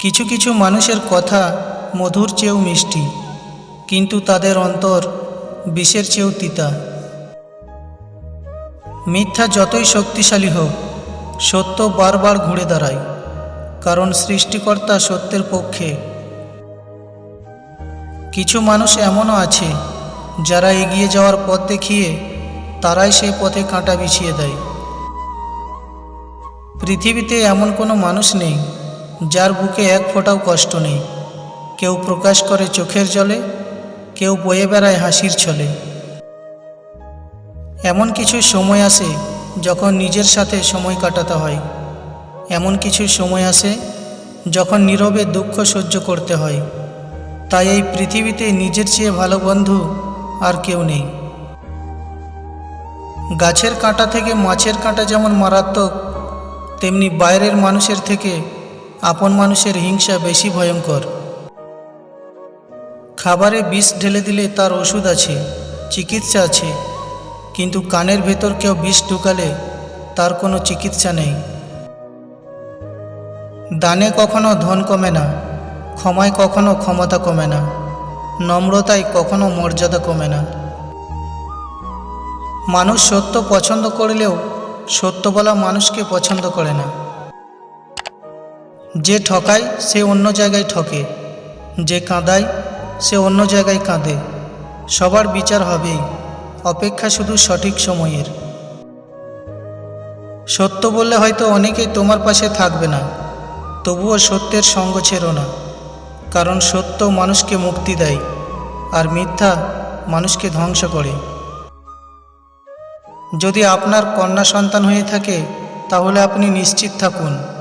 কিছু কিছু মানুষের কথা মধুর চেয়েও মিষ্টি, কিন্তু তাদের অন্তর বিষের চেয়েও তিতা। মিথ্যা যতই শক্তিশালী হোক, সত্য বারবার ঘুরে দাঁড়ায়, কারণ সৃষ্টিকর্তা সত্যের পক্ষে। কিছু মানুষ এমনও আছে, যারা এগিয়ে যাওয়ার পথ দেখিয়ে তারাই সেই পথে কাঁটা বিছিয়ে দেয়। পৃথিবীতে এমন কোনো মানুষ নেই যার বুকে এক ফোঁটাও কষ্ট নেই। কেউ প্রকাশ করে চোখের জলে, কেউ বয়ে বেড়ায় হাসির ছলে। এমন কিছু সময় আসে যখন নিজের সাথে সময় কাটাতে হয়। এমন কিছু সময় আসে যখন নীরবে দুঃখ সহ্য করতে হয়। তাই এই পৃথিবীতে নিজের চেয়ে ভালো বন্ধু আর কেউ নেই। গাছের কাঁটা থেকে মাছের কাঁটা যেমন মারাত্মক, তেমনি বাইরের মানুষের থেকে আপন মানুষের হিংসা বেশি ভয়ঙ্কর। খাবারে বিষ ঢেলে দিলে তার ওষুধ আছে, চিকিৎসা আছে, কিন্তু কানের ভেতর কেউ বিষ ঢুকালে তার কোনো চিকিৎসা নেই। দানে কখনো ধন কমে না, ক্ষমায় কখনো ক্ষমতা কমে না, নম্রতায় কখনো মর্যাদা কমে না। মানুষ সত্য পছন্দ করলেও সত্য বলা মানুষকে পছন্দ করে না। যে ঠকায় সে অন্য জায়গায় ঠকে, যে কাঁদায় সে অন্য জায়গায় কাঁদে। সবার বিচার হবেই, অপেক্ষা শুধু সঠিক সময়ের। সত্য বললে হয়তো অনেকেই তোমার পাশে থাকবে না, তবুও সত্যের সঙ্গ ছেড়ো না, কারণ সত্য মানুষকে মুক্তি দেয় আর মিথ্যা মানুষকে ধ্বংস করে। যদি আপনার কন্যা সন্তান হয়ে থাকে, তাহলে আপনি নিশ্চিত থাকুন।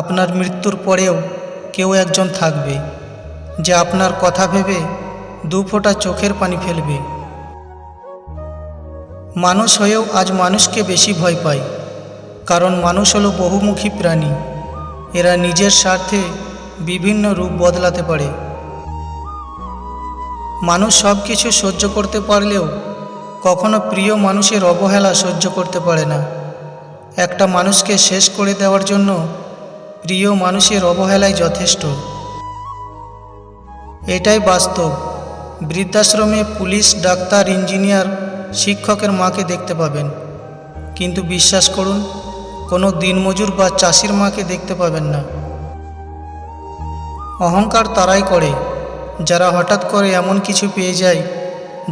আপনার মৃত্যুর পরেও কেউ একজন থাকবে যে আপনার কথা ভেবে দু ফোঁটা চোখের পানি ফেলবে। মানুষ হয়েও আজ মানুষকে বেশি ভয় পায়, কারণ মানুষ হলো বহুমুখী প্রাণী। এরা নিজের স্বার্থে বিভিন্ন রূপ বদলাতে পারে। মানুষ সব কিছু সহ্য করতে পারলেও কখনো প্রিয় মানুষের অবহেলা সহ্য করতে পারে না। একটা মানুষকে শেষ করে দেওয়ার জন্য প্রিয় মানুষের অবহেলাই যথেষ্ট। এটাই বাস্তব। বৃদ্ধাশ্রমে পুলিশ, ডাক্তার, ইঞ্জিনিয়ার, শিক্ষকের মাকে দেখতে পাবেন। কিন্তু বিশ্বাস করুন, কোনো দিনমজুর বা চাষির মাকে দেখতে পাবেন না। অহংকার তারাই করে। যারা হঠাৎ করে এমন কিছু পেয়ে যায়,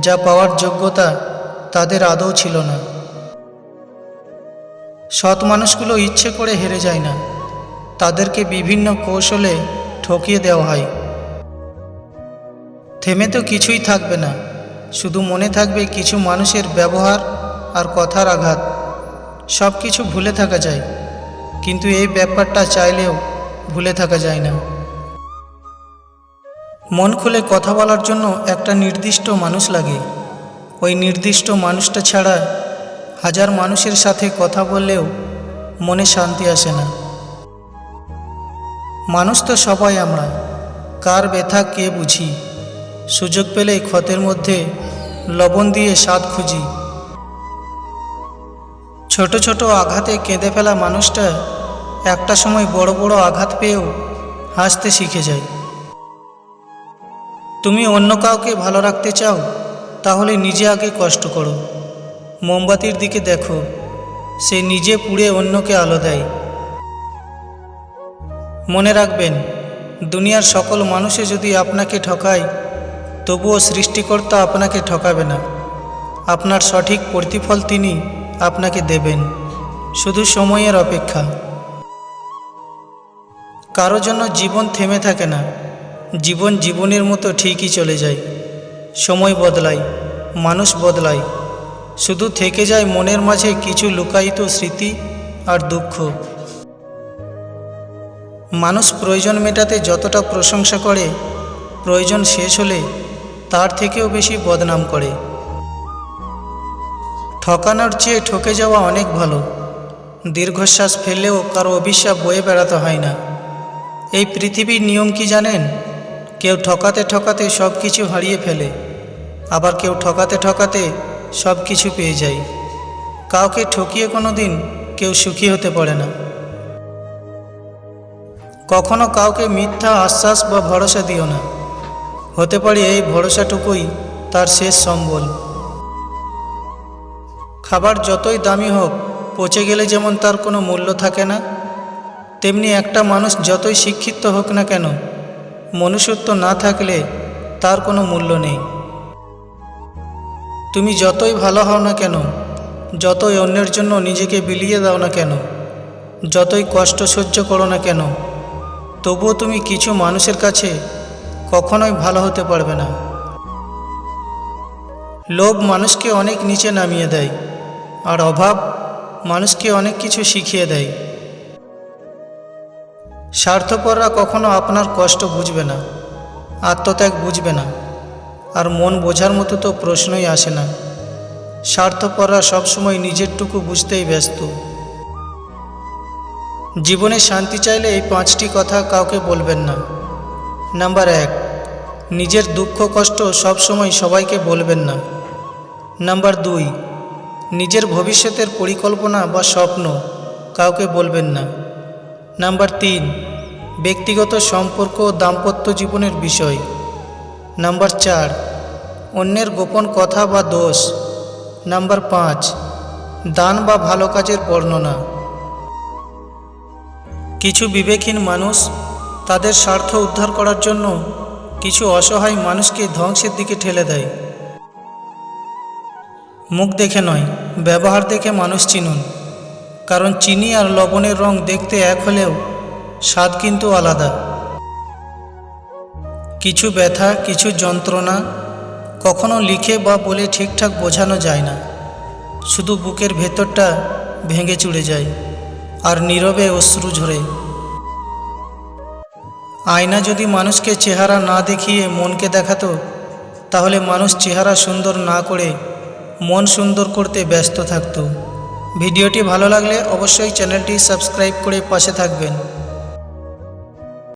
যা পাওয়ার যোগ্যতা তাদের আদৌ ছিল না। সৎ মানুষগুলো ইচ্ছে করে হেরে যায় না। তাদেরকে বিভিন্ন কৌশলে ঠকিয়ে দেওয়া হয়। থেমে তো কিছুই থাকবে না, শুধু মনে থাকবে কিছু মানুষের ব্যবহার আর কথার আঘাত। সব কিছু ভুলে থাকা যায়, কিন্তু এই ব্যাপারটা চাইলেও ভুলে থাকা যায় না। মন খুলে কথা বলার জন্য একটা নির্দিষ্ট মানুষ লাগে। ওই নির্দিষ্ট মানুষটা ছাড়া হাজার মানুষের সাথে কথা বললেও মনে শান্তি আসে না। মানুষ তো সবাই আমরা। কার ব্যথা কে বুঝি? সুযোগ পেলেই ক্ষতের মধ্যে লবণ দিয়ে স্বাদ খুঁজি। ছোট ছোট আঘাতে কেঁদে ফেলা মানুষটা একটা সময় বড় বড় আঘাত পেয়েও হাসতে শিখে যায়। তুমি অন্য কাউকে ভালো রাখতে চাও, তাহলে নিজে আগে কষ্ট করো। মোমবাতির দিকে দেখো, সে নিজে পুড়ে অন্যকে আলো দেয়। মনে রাখবেন, দুনিয়ার সকল মানুষে যদি আপনাকে ঠকায়, তবুও সৃষ্টিকর্তা আপনাকে ঠকাবে না। আপনার সঠিক প্রতিফল তিনি আপনাকে দেবেন, শুধু সময়ের অপেক্ষা। কারও জন্য জীবন থেমে থাকে না, জীবন জীবনের মতো ঠিকই চলে যায়। সময় বদলায়, মানুষ বদলায়, শুধু থেকে যায় মনের মাঝে কিছু লুকায়িত স্মৃতি আর দুঃখ। মানুষ প্রয়োজন মেটাতে যতটা প্রশংসা করে, প্রয়োজন শেষ হলে তার থেকেও বেশি বদনাম করে। ঠকানোর চেয়ে ঠকে যাওয়া অনেক ভালো। দীর্ঘশ্বাস ফেললেও কারও অভিশাপ বয়ে বেড়াতে হয় না। এই পৃথিবীর নিয়ম কি জানেন? কেউ ঠকাতে ঠকাতে সব কিছু হারিয়ে ফেলে, আবার কেউ ঠকাতে ঠকাতে সব কিছু পেয়ে যায়। কাউকে ঠকিয়ে কোনো দিন কেউ সুখী হতে পারে না। কখনো কাউকে মিথ্যা আশ্বাস বা ভরসা দিও না। হতে পারে এই ভরসাটুকুই তার শেষ সম্বল। খাবার যতই দামি হোক, পচে গেলে যেমন তার কোনো মূল্য থাকে না, তেমনি একটা মানুষ যতই শিক্ষিত হোক না কেন, মনুষ্যত্ব না থাকলে তার কোনো মূল্য নেই। তুমি যতই ভালো হও না কেন, যতই অন্যের জন্য নিজেকে বিলিয়ে দাও না কেন, যতই কষ্ট সহ্য করো না কেন তবুও তুমি কিছু মানুষের কাছে কখনোই ভালো হতে পারবে না। লোভ মানুষকে অনেক নিচে নামিয়ে দেয়, আর অভাব মানুষকে অনেক কিছু শিখিয়ে দেয়। স্বার্থপররা কখনো আপনার কষ্ট বুঝবে না, আত্মত্যাগ বুঝবে না, আর মন বোঝার মতো তো প্রশ্নই আসে না। স্বার্থপররা সবসময় নিজেরটুকু বুঝতেই ব্যস্ত। জীবনে শান্তি চাইলে এই পাঁচটি কথা কাউকে বলবেন না। নাম্বার এক, নিজের দুঃখ কষ্ট সবসময় সবাইকে বলবেন না। নাম্বার দুই, নিজের ভবিষ্যতের পরিকল্পনা বা স্বপ্ন কাউকে বলবেন না। নাম্বার তিন, ব্যক্তিগত সম্পর্ক ও দাম্পত্য জীবনের বিষয়। নাম্বার চার, অন্যের গোপন কথা বা দোষ। নাম্বার পাঁচ, দান বা ভালো কাজের বর্ণনা। কিছু বিবেকহীন মানুষ তাদের স্বার্থ উদ্ধার করার জন্য কিছু অসহায় মানুষকে ধ্বংসের দিকে ঠেলে দেয়। মুখ দেখে নয়, ব্যবহার দেখে মানুষ চিনুন। কারণ চিনি আর লবণের রং দেখতে এক হলেও স্বাদ কিন্তু আলাদা। কিছু ব্যথা, কিছু যন্ত্রণা কখনো লিখে বা বলে ঠিকঠাক বোঝানো যায় না। শুধু বুকের ভেতরটা ভেঙে চুড়ে যায়। আর নীরবে অশ্রু ঝরে। আয়না যদি মানুষকে চেহারা না দেখিয়ে মনকে দেখাতো, তাহলে মানুষ চেহারা সুন্দর না করে মন সুন্দর করতে ব্যস্ত থাকত। ভিডিওটি ভালো লাগলে অবশ্যই চ্যানেলটি সাবস্ক্রাইব করে পাশে থাকবেন।